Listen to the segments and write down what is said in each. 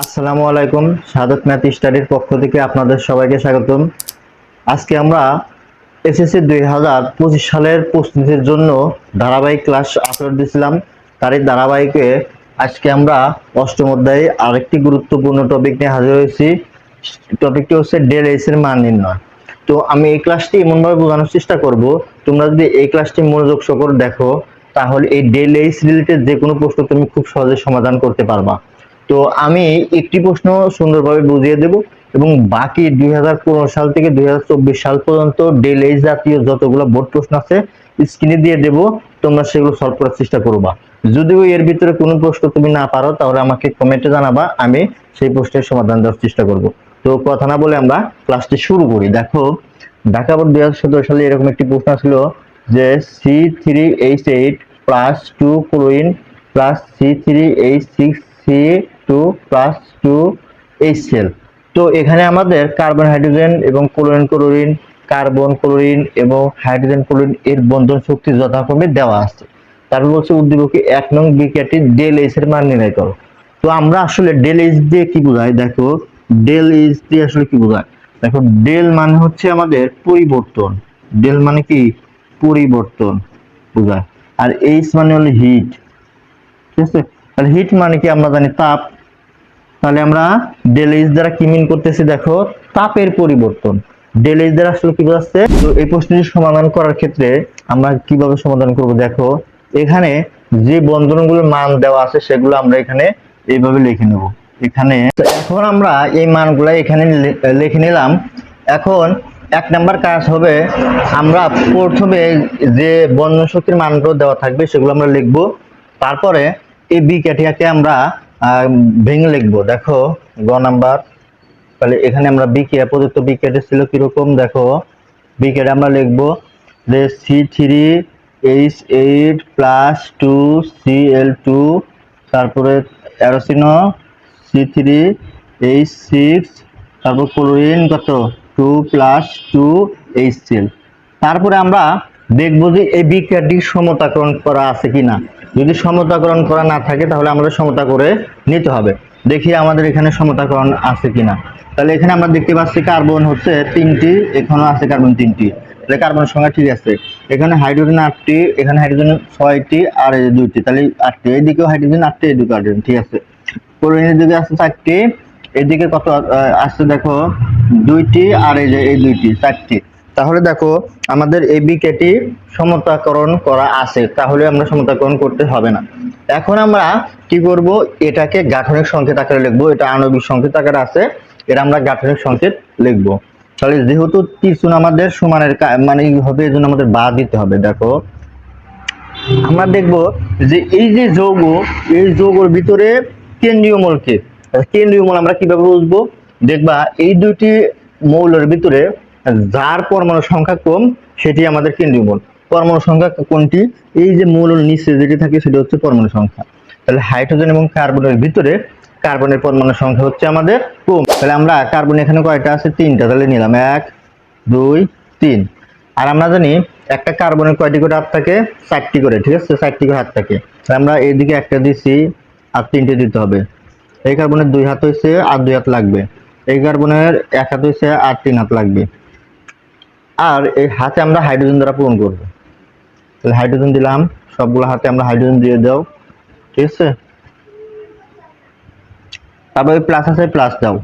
আসসালামু আলাইকুম, সাদত ম্যাথ স্টাডির পক্ষ থেকে আপনাদের সবাইকে স্বাগতম। আজকে আমরা এসএসসি দুই হাজার পঁচিশ সালের প্রস্তুতির জন্য ধারাবাহিক ক্লাস আপলোড দিয়েছিলাম। তারই ধারাবাহিকে আজকে আমরা অষ্টম অধ্যায়ে আরেকটি গুরুত্বপূর্ণ টপিক নিয়ে হাজির হয়েছি। টপিকটি হচ্ছে ডেল এইস এর মান নির্ণয়। তো আমি এই ক্লাসটি এমনভাবে বোঝানোর চেষ্টা করব, তোমরা যদি এই ক্লাসটি মনোযোগ সহকারে দেখো, তাহলে এই ডেল এইস রিলেটেড যে কোনো প্রশ্ন তুমি খুব সহজে সমাধান করতে পারবা। তো আমি একটি প্রশ্ন সুন্দরভাবে বুঝিয়ে দেব এবং বাকি দুই হাজার পনেরো সাল থেকে দুই হাজার চব্বিশ সাল পর্যন্ত ডেল জাতীয় যতগুলো বোর্ড প্রশ্ন আছে স্ক্রিনে দিয়ে দেব, তোমরা সেগুলো সলভ করার চেষ্টা করবা। যদিও এর ভিতরে কোনো প্রশ্ন তুমি না পারো, তাহলে আমাকে কমেন্টে জানাবা, আমি সেই প্রশ্নের সমাধান দেওয়ার চেষ্টা করব। তো কথা না বলে আমরা ক্লাসটি শুরু করি। দেখো, ঢাকা বোর্ড দুই সালে এরকম একটি প্রশ্ন ছিল যে C three H eight plus two chlorine plus C three H six C two plus two H cell তো এখানে আমাদের কার্বন হাইড্রোজেন এবং ক্লোরিন ক্লোরিন কার্বন ক্লোরিন এবং হাইড্রোজেন ক্লোরিন এর বন্ধন শক্তি যথাক্রমে দেওয়া আছে। তারপর বলছে উদ্দীপকে এক নং বিক্রিয়াটি ডেল এইচ এর মান নির্ণয় করো। তো আমরা আসলে ডেল এইচ দিয়ে কি বোঝাই? দেখো ডেল এইচ দিয়ে আসলে কি বোঝায়? দেখো ডেল মানে হচ্ছে আমাদের পরিবর্তন। ডেল মানে কি? পরিবর্তন, বোঝায়। আর এইচ মানে হলো হিট ঠিক আছে? তাহলে হিট মানে কি আমরা জানি? তাপ। তাহলে আমরা ডেল এইচ দ্বারা কি মিন করতেছি দেখো? তাপের পরিবর্তন। ডেল এইচ দ্বারা আসলে কি বোঝাচ্ছে? তো এই প্রশ্নটি সমাধান করার ক্ষেত্রে আমরা কীভাবে সমাধান করব দেখো? এখানে যে বন্ধনগুলোর মান দেওয়া আছে সেগুলো আমরা এখানে এইভাবে লিখে নেব। এখানে এখন আমরা এই মানগুলো এখানে লিখে নিলাম। এখন এক নাম্বার কাজ হবে আমরা প্রথমে যে বন্ধন শক্তির মানগুলো দেওয়া থাকবে সেগুলো আমরা লিখব। তারপরে এই বিক্রিয়াটিকে আমরা আহ, ভেঙে লিখব। দেখো, গ নাম্বার। তাহলে এখানে আমরা বিক্রিয়া প্রদত্ত বিক্রিয়াটা ছিল কীরকম? দেখো বিক্রিয়াটা আমরা লিখব যে C three H eight plus two C L two তারপরে অ্যারোসিনো সি থ্রি এইচ সিক্স তারপর ক্লোরিন কত? Two plus two H C L তারপরে আমরা দেখব যে এই বিক্রিয়াটি সমতাকরণ করা আছে কিনা। যদি সমতাকরণ করা না থাকে, তাহলে আমাদের সমতা করে নিতে হবে। দেখি আমাদের এখানে সমতাকরণ আছে কিনা। তাহলে এখানে আমরা দেখতে পাচ্ছি কার্বন হচ্ছে তিনটি, এখানেও আছে কার্বন তিনটি। তাহলে কার্বনের সংখ্যা ঠিক আছে। এখানে হাইড্রোজেন আটটি, এখানে হাইড্রোজেন ছয়টি, আর এই দুইটি। তাহলে আটটি এইদিকেও হাইড্রোজেন আটটি এদিকে হাইড্রোজেন, ঠিক আছে। ক্লোরিনের দিকে আছে চারটি, এদিকে কত আসছে দেখো দুইটি, আর এই যে এই দুইটি, চারটি। তাহলে দেখো, আমাদের এই বিকেটি সমতাকরণ করা আছে, তাহলে আমরা সমতাকরণ করতে হবে না। এখন আমরা কি করব? এটাকে গাঠনিক সংকেত আকারে লিখব, এটা আণবিক সংকেত আকারে আছে এটা আমরা গাঠনিক সংকেত লিখব। তাহলে যেহেতু ত্রিশুন আমাদের সমানের মানে হবে এই জন্য আমাদের বা দিতে হবে, দেখো। আমরা দেখব যে এই যে যৌগ, এই যৌগের ভিতরে কেন্দ্রীয় মৌলকে কেন্দ্রীয় মৌল আমরা কীভাবে বুঝব? দেখবা, এই দুইটি মৌলের ভিতরে যার পরমাণু সংখ্যা কম, সেটি আমাদের কেন্দ্রীয় মৌল। পরমাণু সংখ্যা কোনটি? এই যে মূল নিচে যেটি থাকে, সেটি হচ্ছে পরমাণু সংখ্যা। তাহলে হাইড্রোজেন এবং কার্বনের ভিতরে কার্বনের পরমাণু সংখ্যা হচ্ছে আমাদের কম। তাহলে আমরা কার্বন এখানে কয়টা আছে? তিনটা। তাহলে নিলাম এক, দুই, তিন। আর আমরা জানি একটা কার্বনের কয়টি করে হাত থাকে? চারটি করে, ঠিক আছে? চারটি করে হাত থাকে। তাহলে আমরা এইদিকে একটা দিছি, আর তিনটে দিতে হবে। এই কার্বনের দুই হাত হয়েছে আর দুই হাত লাগবে। এই কার্বনের এক হাত হয়েছে আর তিন হাত লাগবে। আর এই হাতে আমরা হাইড্রোজেন দ্বারা পূরণ করব। তাহলে হাইড্রোজেন দিলাম, সবগুলো হাতে আমরা হাইড্রোজেন দিয়ে দাও, ঠিক আছে? তারপর প্লাস আছে প্লাস দাও।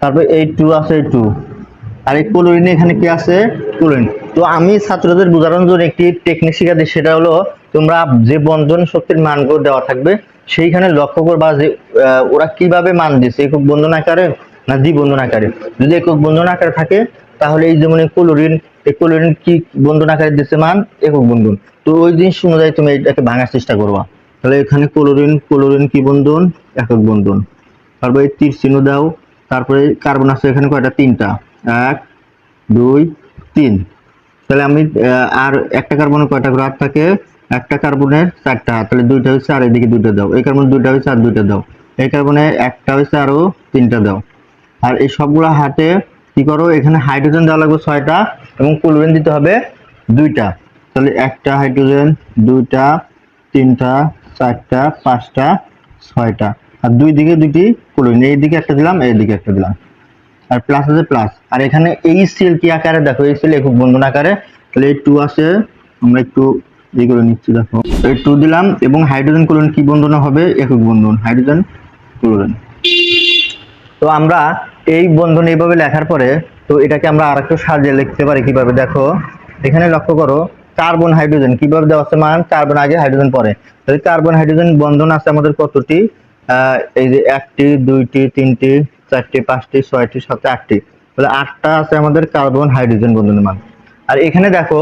তারপর এই টু আছে টু আর এই ক্লোরিন এখানে কি আছে? ক্লোরিন তো আমি ছাত্রদের বোঝানোর জন্য একটি টেকনিক শিখা দিই সেটা হলো তোমরা যে বন্ধন শক্তির মানগুলো দেওয়া থাকবে, সেইখানে লক্ষ্য করবা যে ওরা কীভাবে মান দিচ্ছে, একক বন্ধন আকারে না দ্বিবন্ধন আকারে? যদি একক বন্ধন আকারে থাকে তাহলে এই যেমন ক্লোরিন এই ক্লোরিন কি বন্ধন আকারে দিচ্ছে মান একক বন্ধন তো ওই জিনিস অনুযায়ী তুমি এটাকে ভাঙার চেষ্টা করবা। তাহলে এখানে ক্লোরিন ক্লোরিন কি বন্ধন একক বন্ধন তারপরে তীর চিহ্ন দাও। তারপরে কার্বন আছে এখানে কয়টা? তিনটা। এক, দুই, তিন। তাহলে আমি আর একটা কার্বনের কয়টা করে হাত থাকে? একটা কার্বনের চারটা। হাত তাহলে দুইটা হচ্ছে আর এদিকে দুইটা দাও। এই কার্বন দুইটা হচ্ছে আর দুইটা দাও। এই কার্বনে একটা হচ্ছে আরও তিনটা দাও। আর এই সবগুলো হাতে কি করো? এখানে হাইড্রোজেন দেওয়া লাগবে ছয়টা এবং ক্লোরিন দিতে হবে দুইটা। তাহলে একটা হাইড্রোজেন দুইটা, তিনটা, চারটা, পাঁচটা, ছয়টা। আর দুই দিকে দুইটি ক্লোরিন এই দিকে একটা দিলাম, এই দিকে একটা দিলাম। আর প্লাস আছে প্লাস আর এখানে এই সেল কি আকারে? দেখো, এই সেল একক বন্ধন আকারে। তাহলে এই টু আছে, আমরা একটু এই করে নিচ্ছি, দেখো। এই টু দিলাম এবং হাইড্রোজেন ক্লোরিন কি বন্ধন হবে? একক বন্ধন হাইড্রোজেন ক্লোরিন তো আমরা এই বন্ধন এইভাবে লেখার পরে, তো এটাকে আমরা আরেকটু সাজিয়ে লিখতে পারি কীভাবে? দেখো, এখানে লক্ষ্য করো, কার্বন, হাইড্রোজেন। কীভাবে দেওয়া আছে মান? কার্বন আগে, হাইড্রোজেন পরে। তাহলে কার্বন, হাইড্রোজেন বন্ধন আছে আমাদের কতটি? এই যে একটি, দুইটি, তিনটি, চারটি, পাঁচটি, ছয়টি, সাতটি, আটটি। তাহলে আটটা আছে আমাদের কার্বন, হাইড্রোজেন বন্ধনের মান। আর এখানে দেখো,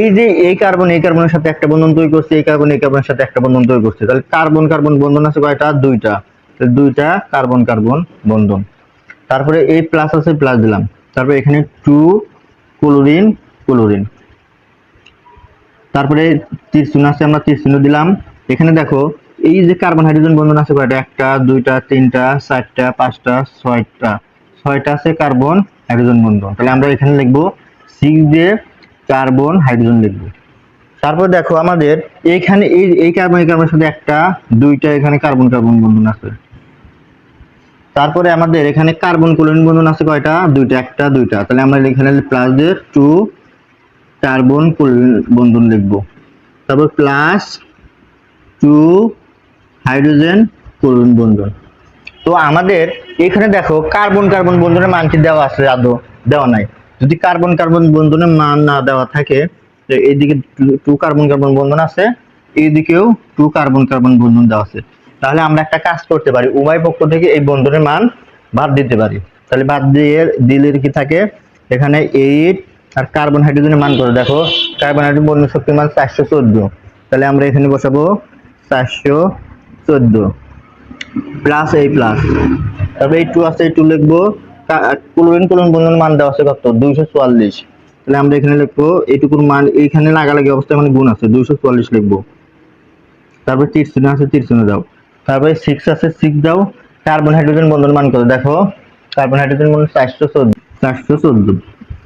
এই যে এই কার্বন, এই কার্বনের সাথে একটা বন্ধন তৈরি করছে, এই কার্বন, এই কার্বনের সাথে একটা বন্ধন তৈরি করছে। তাহলে কার্বন কার্বন বন্ধন আছে কয়টা? দুইটা। দুইটা কার্বন কার্বন বন্ধন। তারপরে এই প্লাস আছে প্লাস দিলাম। তারপরে এখানে টু ক্লোরিন ক্লোরিন তারপরে তীর আছে, আমরা তীর দিলাম। এখানে দেখো, এই যে কার্বন হাইড্রোজেন বন্ধন আছে কয়টা? একটা, দুইটা, তিনটা, চারটা, পাঁচটা, ছয়টা। ছয়টা আছে কার্বন হাইড্রোজেন বন্ধন। তাহলে আমরা এখানে লিখব সিক্স দিয়ে কার্বন হাইড্রোজেন লিখব। তারপর দেখো আমাদের এইখানে এই এই কার্বন কার্বনের সাথে একটা, দুইটা এখানে কার্বন কার্বন বন্ধন আছে। তারপরে আমাদের এখানে কার্বন ক্লোরিন বন্ধন আছে কয়টা? দুইটা, একটা, দুইটা। তাহলে আমরা এখানে প্লাস দিয়ে টু কার্বন ক্লোরিন বন্ধন লিখব। তারপর প্লাস টু হাইড্রোজেন ক্লোরিন বন্ধন তো আমাদের এখানে দেখো কার্বন কার্বন বন্ধনের মানটি দেওয়া আছে, আদৌ দেওয়া নাই। যদি কার্বন কার্বন বন্ধনের মান না দেওয়া থাকে এইদিকে টু কার্বন কার্বন বন্ধন আছে, এইদিকেও টু কার্বন কার্বন বন্ধন দেওয়া আছে। তাহলে আমরা একটা কাজ করতে পারি, উভয় পক্ষ থেকে এই বন্ধনের মান বাদ দিতে পারি। তাহলে বাদ দিয়ে দিলে কি থাকে? এখানে এইট আর কার্বন হাইড্রোজেনের মান করে দেখো। কার্বন হাইড্রোজেন বন্ধন শক্তির মান চারশো চোদ্দ। তাহলে আমরা এখানে বসাবো চারশো চোদ্দ প্লাস এই প্লাস তবে এই টু আছে এই টু লিখব ক্লোরিন ক্লোরিন বন্ধনের মান দেওয়া আছে কত? দুইশো চুয়াল্লিশ। তাহলে আমরা এখানে লিখব, এইটুকুর মান এইখানে লাগালাগি অবস্থায় মানে গুণ আছে, দুইশো চুয়াল্লিশ লিখব। তারপরে তীর আছে তীর দাও। তারপরে সিক্স আছে সিক্স দাও। কার্বন হাইড্রোজেন বন্ধন মান কত? দেখো কার্বন হাইড্রোজেন বন্ধন চারশো চোদ্দ। চারশো চোদ্দ।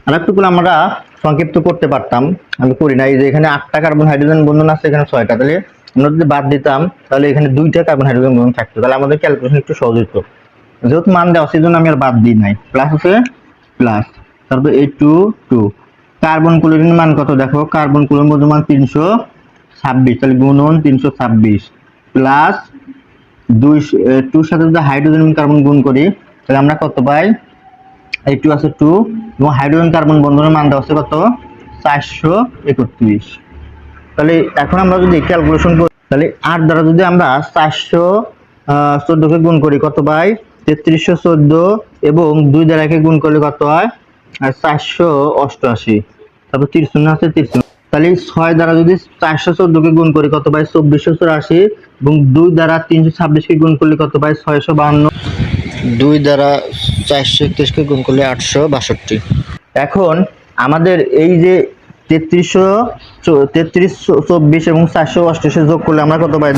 আর একটুকুলো আমরা সংক্ষিপ্ত করতে পারতাম। আমি করি না এই যে এখানে আটটা কার্বন হাইড্রোজেন বন্ধন আছে, এখানে ছয়টা। তাহলে আমরা যদি বাদ দিতাম, তাহলে এখানে দুইটা কার্বন হাইড্রোজেন বন্ধন থাকতো। তাহলে আমাদের ক্যালকুলেশন একটু সহজ হতো যেহেতু মান দেওয়া সেই জন্য আমি আর বাদ দিই নাই। প্লাস আছে প্লাস তারপর এই টু টু কার্বন ক্লোরিন মান কত? দেখো কার্বন ক্লোরিন বন্ধন মান তিনশো ছাব্বিশ। তাহলে গুণন তিনশো ছাব্বিশ। প্লাস দুই টুর সাথে যদি হাইড্রোজেন কার্বন গুণ করি, তাহলে আমরা কত পাই? এই টু আছে টু এবং হাইড্রোজেন কার্বন বন্ধনের মান দেওয়া আছে কত? চারশো একত্রিশ। তাহলে এখন আমরা যদি ক্যালকুলেশন করি, তাহলে আট দ্বারা যদি আমরা চারশো চোদ্দকে গুণ করি, কত পাই? তেত্রিশশো চোদ্দ, এবং দুই দ্বারাকে গুণ করলে কত হয়? চারশো অষ্টআশি। তারপর তিরিশ শূন্য আছে তাহলে ছয় দ্বারা যদি চারশো চোদ্দকে গুণ করি কত পাই? চব্বিশশো চুরাশি এবং দুই দ্বারা তিনশো ছাব্বিশকে গুণ করলে কত পাই? ছয়শো বাহান্ন। দুই দ্বারা চারশো একত্রিশকে গুণ করলে আটশো বাষট্টি। এখন আমাদের এই যে তেত্রিশশো তেত্রিশ চব্বিশ এবং চারশো অষ্টাশি যোগ করলে আমরা কত পাই?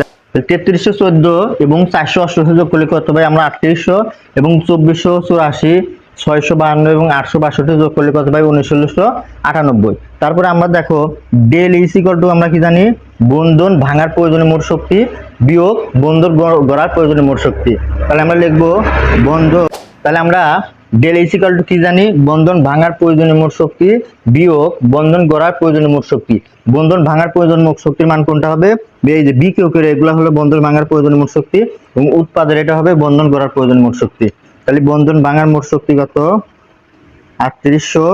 তেত্রিশশো চোদ্দ এবং চারশো অষ্টাশি যোগ করলে কত পাই? আমরা আটত্রিশশো এবং চব্বিশশো চুরাশি ছয়শো বাহান্ন এবং আটশো বাষট্টি যোগ করলে কত পাই? উনিশশো আটানব্বই। তারপরে আমরা দেখো ডেল ইসিকল টু আমরা কি জানি? বন্ধন ভাঙার প্রয়োজনীয় মোট শক্তি বিয়োগ বন্ধন গড়ার প্রয়োজনীয় মোট শক্তি। তাহলে আমরা লিখব বন্ধন। তাহলে আমরা ডেল ইসিকাল টু কি জানি? বন্ধন ভাঙার প্রয়োজনীয় মোট শক্তি বিয়োগ বন্ধন গড়ার প্রয়োজনীয় মোট শক্তি। বন্ধন ভাঙার প্রয়োজন মোট শক্তির মান কোনটা হবে? এই যে বি কেউ এগুলো হলো বন্ধন ভাঙার প্রয়োজনীয় মোট শক্তি এবং উৎপাদের এটা হবে বন্ধন গড়ার প্রয়োজন মোট শক্তি। তাহলে বন্ধন ভাঙার মোট শক্তি কত? আটত্রিশশো।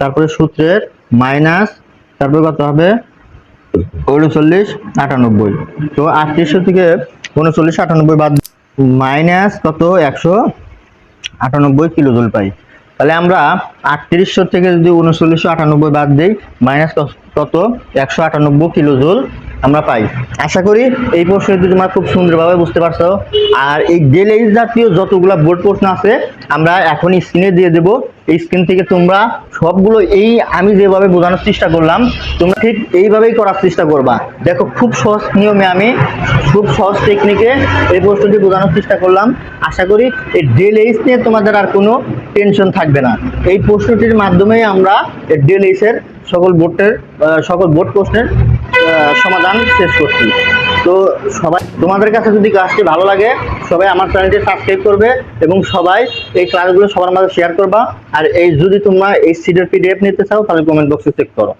তারপরে সূত্রের মাইনাস, তারপরে কত হবে? উনচল্লিশ, আটানব্বই। তো আটত্রিশশো থেকে উনচল্লিশ, আটানব্বই বাদ মাইনাস কত? একশো আটানব্বই কিলো জুল পাই। তাহলে আমরা আটত্রিশশো থেকে যদি উনচল্লিশশো আটানব্বই বাদ দিই, মাইনাস কত? একশো আটানব্বই কিলো জুল আমরা পাই। আশা করি এই প্রশ্নটি তোমরা খুব সুন্দরভাবে বুঝতে পারছ। আর এই ডেল এইচ জাতীয় যতগুলো বোর্ড প্রশ্ন আছে, আমরা এখন স্ক্রিনে দিয়ে দেবো। এই স্ক্রিন থেকে তোমরা সবগুলো এই আমি যেভাবে বোঝানোর চেষ্টা করলাম, তোমরা ঠিক এইভাবেই করার চেষ্টা করবা। দেখো, খুব সহজ নিয়মে আমি খুব সহজ টেকনিকে এই প্রশ্নটি বোঝানোর চেষ্টা করলাম। আশা করি এই ডেল এইচ নিয়ে তোমাদের আর কোনো টেনশন থাকবে না। এই প্রশ্নটির মাধ্যমেই আমরা ডেল এইসের সকল বোর্ডের সকল বোর্ড প্রশ্নের সমাধান শেষ করছি। তো সবাই, তোমাদের কাছে যদি ক্লাসটি ভালো লাগে, সবাই আমার চ্যানেলটি সাবস্ক্রাইব করবে এবং সবাই এই ক্লাসগুলো সবার মাঝে শেয়ার করবা। আর এই, যদি তোমরা এই সিডের পিডিএফ নিতে চাও, তাহলে কমেন্ট বক্সে চেক করো।